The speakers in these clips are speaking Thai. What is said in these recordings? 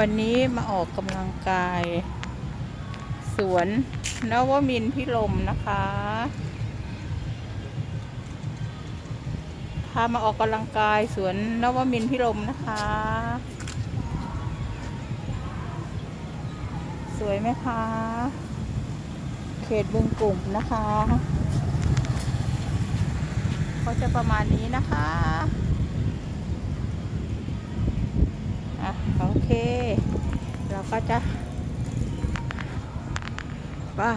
วันนี้มาออกกำลังกาย สวนนวมินพิรมนะคะ พามาออกกำลังกายสวนนวมินพิรมนะคะ สวยไหมคะ เขตบึงกลุ่มนะคะ ก็จะประมาณนี้นะคะโอเค เรา ก็จะว่า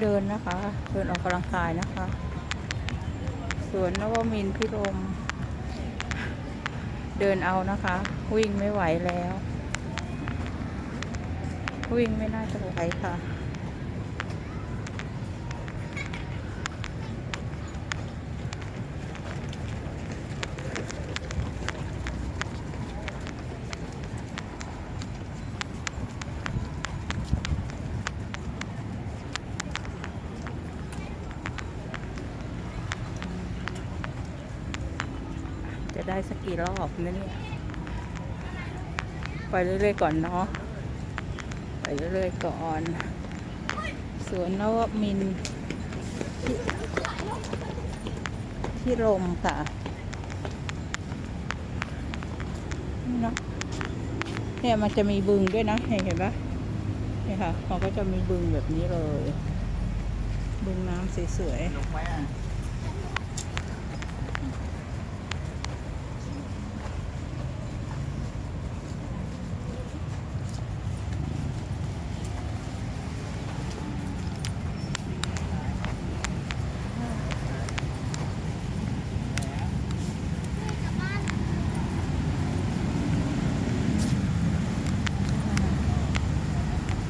เดินนะคะ เดินออกกำลังกายนะคะ สวนนวมินพิรม เดินเอานะคะ วิ่งไม่ไหวแล้ว วิ่งไม่น่าจะไหวค่ะ ได้สักกี่รอบนะเนี่ยไปเรื่อยๆก่อนเนาะไปเรื่อยๆก่อนสวนนวมินท,ที่ลมค่ะเนาะเนี่ยมันจะมีบึงด้วยนะ เห็นปะเนี่ยค่ะเขาก็จะมีบึงแบบนี้เลย บึงน้ำสวยๆ ลงไหมอะ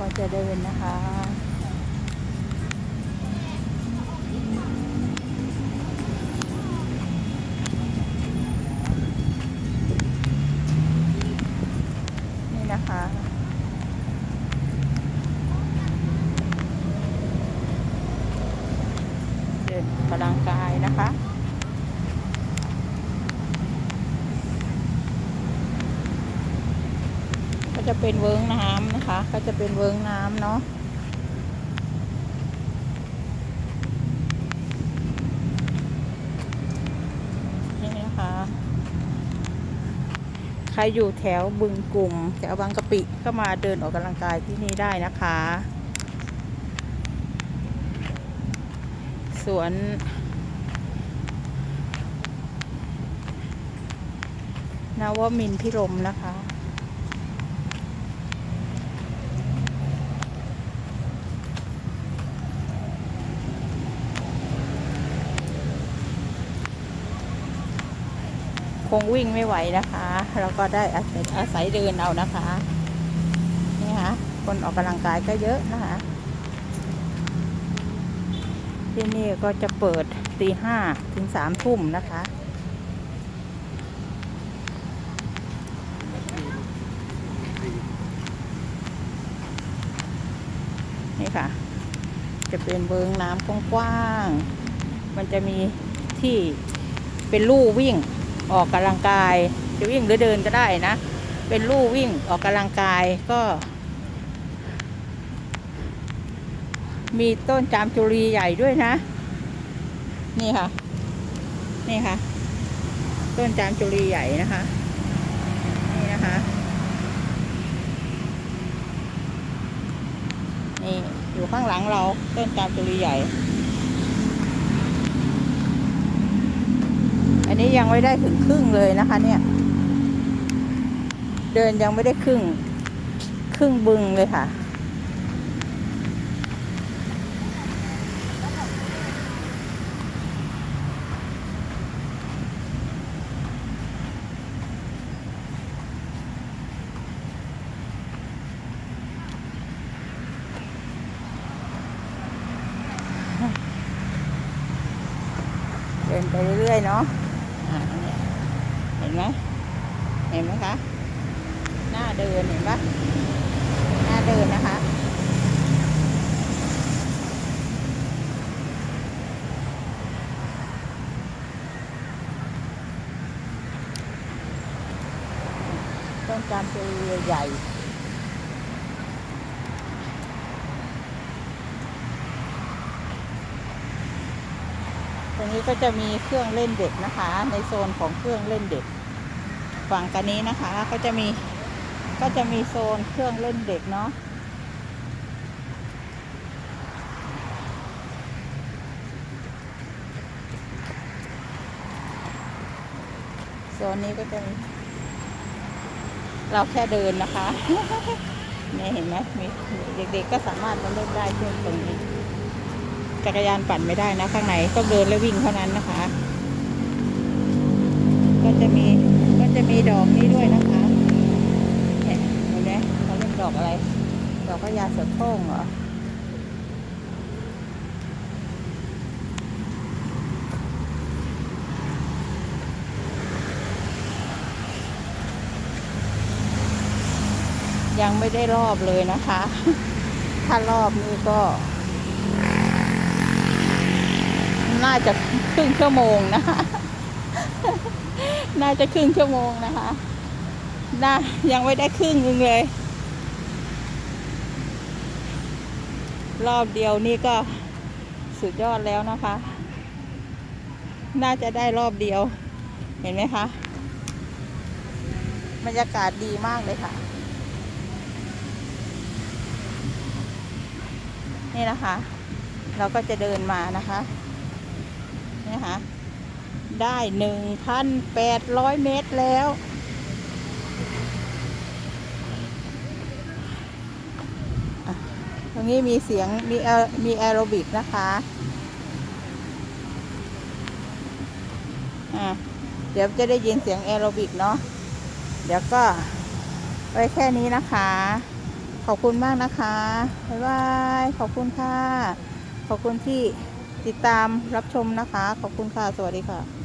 ก็ จะเดินนะคะ นี่นะคะเดินกำลังกายนะคะ จะเป็นเวิ้งน้ำนะคะ ก็จะเป็นเวิ้งน้ำเนาะนี่นะคะ ใครอยู่แถวบึงกลุ่มแถวบางกะปิก็มาเดินออกกำลังกายที่นี่ได้นะคะ สวนนวมินพิรมนะคะ คงวิ่งไม่ไหวนะคะ เราก็ได้อาศัยอาศัยเดินเอานะคะนี่ค่ะคนออกกำลังกายก็เยอะนะคะ ที่นี่ก็จะเปิดตีห้าถึงสามทุ่มนะคะนี่ค่ะ จะเป็นเบิงน้ำกว้างๆ มันจะมีที่เป็นลู่วิ่ง ออกกำลังกาย จะวิ่งหรือเดินก็ได้นะ เป็นลู่วิ่งออกกำลังกายก็ มีต้นจามจุรีใหญ่ด้วยนะ นี่ค่ะ นี่ค่ะ ต้นจามจุรีใหญ่นะคะ นี่นะคะ นี่อยู่ข้างหลังเราต้นจามจุรีใหญ่ นี้ยังไม่ได้ถึงครึ่งเลยนะคะ เนี่ย เดินยังไม่ได้ครึ่ง ครึ่งบึงเลยค่ะ เดินไปเรื่อยๆเนาะ เห็นไหมเห็นไหมคะ หน้าเดินเห็นปะหน้าเดินนะคะ ต้นจามเจอใหญ่ ตรงนี้ก็จะมีเครื่องเล่นเด็กนะคะ ในโซนของเครื่องเล่นเด็ก ฝั่งกันนี้นะคะ ก็จะมีก็จะมีโซนเครื่องเล่นเด็กเนาะโซนนี้ก็จะมีเราแค่เดินนะคะ เนี่ยเห็นไหมมีเด็กๆก็สามารถมาเล่นได้เช่นตรงนี้ จักรยานปั่นไม่ได้นะ ข้างในต้องเดินและวิ่งเท่านั้นนะคะ ก็จะมีก็จะมีดอกนี้ด้วยนะคะเนี่ยเห็นไหมเขาเรียกดอกอะไร ดอกพญาเสือโคร่งเหรอยังไม่ได้รอบเลยนะคะ ถ้ารอบนี้ก็ น่าจะครึ่งชั่วโมงนะคะ น่าจะครึ่งชั่วโมงนะคะน่ายังไม่ได้ครึ่งนึงเลย รอบเดียวนี่ก็สุดยอดแล้วนะคะ น่าจะได้รอบเดียว เห็นไหมคะ บรรยากาศดีมากเลยค่ะ นี่นะคะ เราก็จะเดินมานะคะ นะคะได้หนึ่งพันแปดร้อยเมตรแล้ว ตรงนี้มีเสียงมีมีแอโรบิกนะคะอะเดี๋ยวจะได้ยินเสียงแอโรบิกเนาะ เดี๋ยวก็ไว้แค่นี้นะคะ ขอบคุณมากนะคะ บ๊ายบาย ขอบคุณค่ะ ขอบคุณที่ ติดตามรับชมนะคะ ขอบคุณค่ะ สวัสดีค่ะ